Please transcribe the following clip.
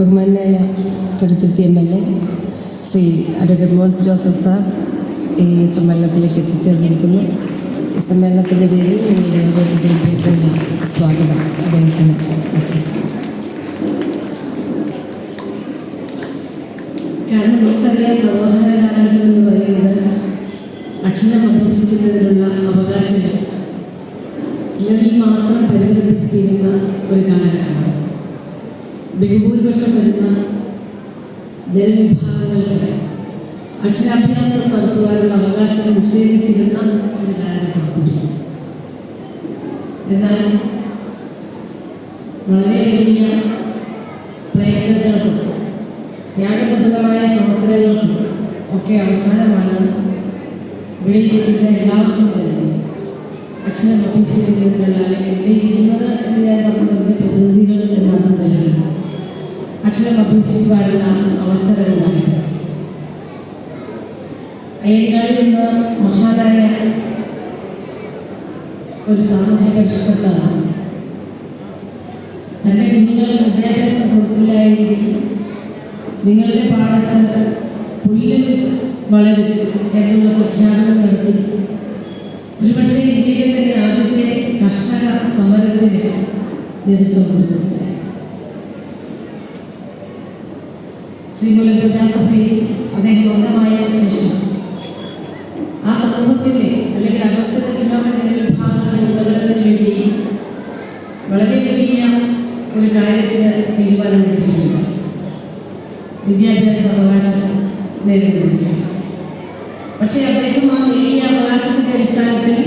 ബഹുമാനായ Kaduthuruthy M L A Shri advocate Joseph sir ഈ സമ്മേളനത്തിലേക്ക് എത്തിച്ചേർന്നിരിക്കുന്നു. ഈ സമ്മേളനത്തിന്റെ പേരിൽ ഞങ്ങളുടെ പേരിലുള്ള സ്വാഗതം. അദ്ദേഹത്തിന് ആശംസിക്കുന്നു കാരണം നമുക്കറിയാം നവോത്ഥാന കാലഘട്ടം എന്ന് പറയുന്നത് അക്ഷരം അഭ്യസിക്കുന്നതിനുള്ള അവകാശം. ചിലരിൽ മാത്രം പരിമിതപ്പെടുത്തിയിരുന്ന ഒരു കാലഘട്ടമാണ് ബഹുഭൂരിപക്ഷം വരുന്ന ജനവിഭാഗങ്ങളുടെ അക്ഷരാഭ്യാസം നടത്തുവാനുള്ള അവകാശം നിഷേധിച്ചിരുന്ന ഒരു കൂടിയാണ്. എന്നാൽ വളരെ വലിയ പ്രയത്നങ്ങൾക്കും ത്യാഗബദ്ധമായ പ്രവർത്തനങ്ങൾക്കും ഒക്കെ അവസാനമാണ് ഇവിടെ ഇരിക്കുന്ന എല്ലാവർക്കും തന്നെ അക്ഷരം അഭ്യസിക്കുന്നതിനുള്ള അല്ലെങ്കിൽ ഇവിടെ ഇരിക്കുന്നത് എന്ന് ഞാൻ നിലയിലാണ് അക്ഷരം അഭ്യസിക്കുവാനുള്ള അയ്യങ്കാളി എന്ന മഹാനായ ഒരു സാമൂഹ്യ പരിഷ്കർത്താവാണ് തന്റെ കുഞ്ഞുങ്ങൾ വിദ്യാഭ്യാസം കൊടുത്തില്ലായെങ്കിൽ നിങ്ങളുടെ പാടത്ത് പുല്ല് വളരും എന്നുള്ള പ്രഖ്യാപനം നടത്തി ഒരുപക്ഷെ ഇന്ത്യയിലെ തന്നെ ആദ്യത്തെ കർഷക സമരത്തിന് നേതൃത്വം കൊടുക്കുന്നുണ്ട് ശ്രീമൂലം പ്രജാസഭയിൽ അദ്ദേഹം അംഗമായ ശേഷം. ആ സമൂഹത്തിലെ അല്ലെങ്കിൽ അധസ്ഥിത വിഭാഗത്തിന്റെ വിഭാഗങ്ങളുടെ ഉന്നമനത്തിന് വേണ്ടി വളരെ വലിയ ഒരു കാര്യത്തിന് തീരുമാനമെടുത്തിട്ടുണ്ട്. വിദ്യാഭ്യാസ അവകാശം നേടുന്നതിന് പക്ഷേ അദ്ദേഹം ആ നേടിയ അവകാശത്തിന്റെ അടിസ്ഥാനത്തിൽ